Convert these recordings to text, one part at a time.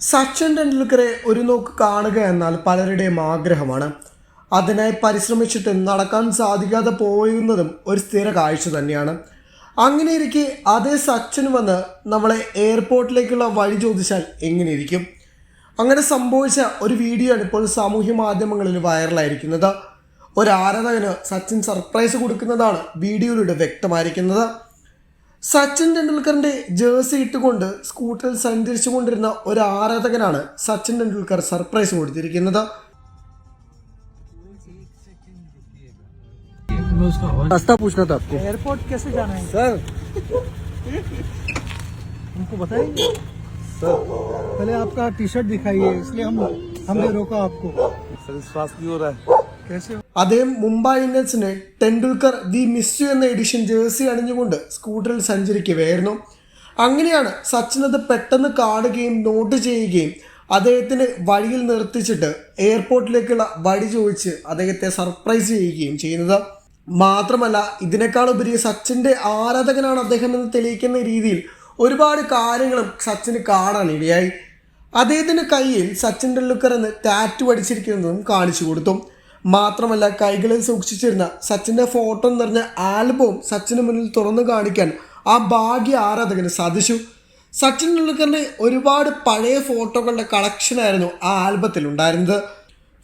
സച്ചിൻ ടെണ്ടുൽക്കറെ ഒരു നോക്ക് കാണുക എന്നാൽ പലരുടെയും ആഗ്രഹമാണ്. അതിനായി പരിശ്രമിച്ചിട്ട് നടക്കാൻ സാധിക്കാതെ പോയുന്നതും ഒരു സ്ഥിര കാഴ്ച തന്നെയാണ്. അങ്ങനെ ഇരിക്കെ അതേ സച്ചിൻ വന്ന് നമ്മളെ എയർപോർട്ടിലേക്കുള്ള വഴി ചോദിച്ചാൽ എങ്ങനെയിരിക്കും? അങ്ങനെ സംഭവിച്ച ഒരു വീഡിയോ ആണ് ഇപ്പോൾ സാമൂഹ്യ മാധ്യമങ്ങളിൽ വൈറലായിരിക്കുന്നത്. ഒരു ആരാധകന് സച്ചിൻ സർപ്രൈസ് കൊടുക്കുന്നതാണ് വീഡിയോയിലൂടെ വ്യക്തമായിരിക്കുന്നത്. സച്ചിൻ ടെണ്ടുൽക്കറിന്റെ ജേഴ്സി ഇട്ടുകൊണ്ട് സ്കൂട്ടറിൽ സഞ്ചരിച്ചു കൊണ്ടിരുന്ന ഒരു ആരാധകനാണ് സച്ചിൻ ടെണ്ടുൽക്കർ സർപ്രൈസ് കൊടുത്തിരിക്കുന്നത് मैं उसका आवाज रास्ता पूछना था आपको एयरपोर्ट कैसे जाना है सर हमको बताइए सर पहले आपका टी शर्ट दिखाइए इसलिए हम हमने रोका आपको सर श्वास नहीं हो रहा है कैसे അദ്ദേഹം മുംബൈ ഇന്ത്യൻസിന് ടെണ്ടുൽക്കർ ദി മിസ് യു എന്ന എഡിഷൻ ജേഴ്സി അണിഞ്ഞുകൊണ്ട് സ്കൂട്ടറിൽ സഞ്ചരിക്കുകയായിരുന്നു. അങ്ങനെയാണ് സച്ചിൻ അത് പെട്ടെന്ന് കാണുകയും നോട്ട് ചെയ്യുകയും അദ്ദേഹത്തിന് വഴിയിൽ നിർത്തിച്ചിട്ട് എയർപോർട്ടിലേക്കുള്ള വഴി ചോദിച്ച് അദ്ദേഹത്തെ സർപ്രൈസ് ചെയ്യുകയും ചെയ്യുന്നത്. മാത്രമല്ല ഇതിനേക്കാൾ ഉപരി സച്ചിന്റെ ആരാധകനാണ് അദ്ദേഹം എന്ന് തെളിയിക്കുന്ന രീതിയിൽ ഒരുപാട് കാര്യങ്ങളും സച്ചിന് കാണാനിടയായി അദ്ദേഹത്തിന്റെ കയ്യിൽ സച്ചിൻ ടെണ്ടുൽക്കർ എന്ന് ടാറ്റു അടിച്ചിരിക്കുന്നതും കാണിച്ചു കൊടുത്തു. മാത്രമല്ല കൈകളിൽ സൂക്ഷിച്ചിരുന്ന സച്ചിന്റെ ഫോട്ടോ നിറഞ്ഞ ആൽബവും സച്ചിന് മുന്നിൽ തുറന്നു കാണിക്കാൻ ആ ഭാഗ്യ ആരാധകന് സാധിച്ചു. സച്ചിൻ ടെണ്ടുൽക്കറിന്റെ ഒരുപാട് പഴയ ഫോട്ടോകളുടെ കളക്ഷനായിരുന്നു ആ ആൽബത്തിൽ ഉണ്ടായിരുന്നത്.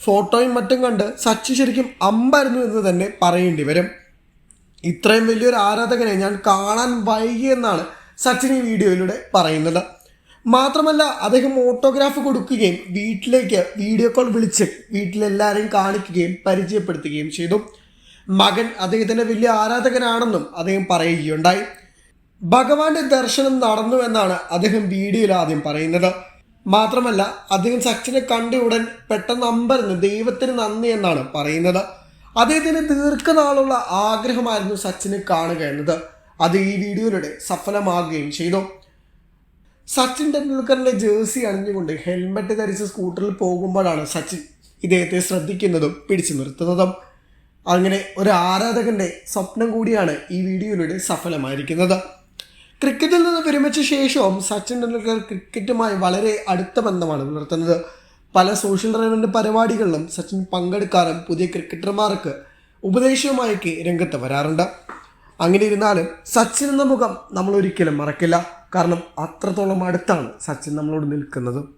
ഫോട്ടോയും മറ്റും കണ്ട് സച്ചിൻ ശരിക്കും അമ്പായിരുന്നു എന്ന് തന്നെ പറയേണ്ടി വരും. ഇത്രയും വലിയൊരു ആരാധകനെ ഞാൻ കാണാൻ വൈകിയെന്നാണ് സച്ചിൻ ഈ വീഡിയോയിലൂടെ പറയുന്നത്. മാത്രമല്ല അദ്ദേഹം ഓട്ടോഗ്രാഫ് കൊടുക്കുകയും വീട്ടിലേക്ക് വീഡിയോ കോൾ വിളിച്ച് വീട്ടിലെല്ലാവരെയും കാണിക്കുകയും പരിചയപ്പെടുത്തുകയും ചെയ്തു. മകൻ അദ്ദേഹത്തിന്റെ വലിയ ആരാധകനാണെന്നും അദ്ദേഹം പറയുകയുണ്ടായി. ഭഗവാന്റെ ദർശനം നടന്നു എന്നാണ് അദ്ദേഹം വീഡിയോയിൽ ആദ്യം പറയുന്നത്. മാത്രമല്ല അദ്ദേഹം സച്ചിനെ കണ്ട ഉടൻ പെട്ടെന്ന് അമ്പരന്ന് ദൈവത്തിന് നന്ദി എന്നാണ് പറയുന്നത്. അദ്ദേഹത്തിന് ദീർഘനാളുള്ള ആഗ്രഹമായിരുന്നു സച്ചിനെ കാണുക എന്നത്. അത് ഈ വീഡിയോയിലൂടെ സഫലമാകുകയും ചെയ്തു. സച്ചിൻ ടെണ്ടുൽക്കറിന്റെ ജേഴ്സി അണിഞ്ഞുകൊണ്ട് ഹെൽമെറ്റ് ധരിച്ച് സ്കൂട്ടറിൽ പോകുമ്പോഴാണ് സച്ചിൻ ഇദ്ദേഹത്തെ ശ്രദ്ധിക്കുന്നതും പിടിച്ചു നിർത്തുന്നതും. അങ്ങനെ ഒരു ആരാധകന്റെ സ്വപ്നം കൂടിയാണ് ഈ വീഡിയോയിലൂടെ സഫലമായിരിക്കുന്നത്. ക്രിക്കറ്റിൽ നിന്ന് വിരമിച്ച ശേഷവും സച്ചിൻ ടെണ്ടുൽക്കർ ക്രിക്കറ്റുമായി വളരെ അടുത്ത ബന്ധമാണ് പുലർത്തുന്നത്. പല സോഷ്യൽ റവന്റ് പരിപാടികളിലും സച്ചിൻ പങ്കെടുക്കാറും പുതിയ ക്രിക്കറ്റർമാർക്ക് ഉപദേശവുമായൊക്കെ രംഗത്ത് വരാറുണ്ട്. അങ്ങനെ ഇരുന്നാലും സച്ചിൻ എന്ന മുഖം നമ്മൾ ഒരിക്കലും മറക്കില്ല. കാരണം അത്രത്തോളം അടുത്താണ് സച്ചിൻ നമ്മളോട് നിൽക്കുന്നത്.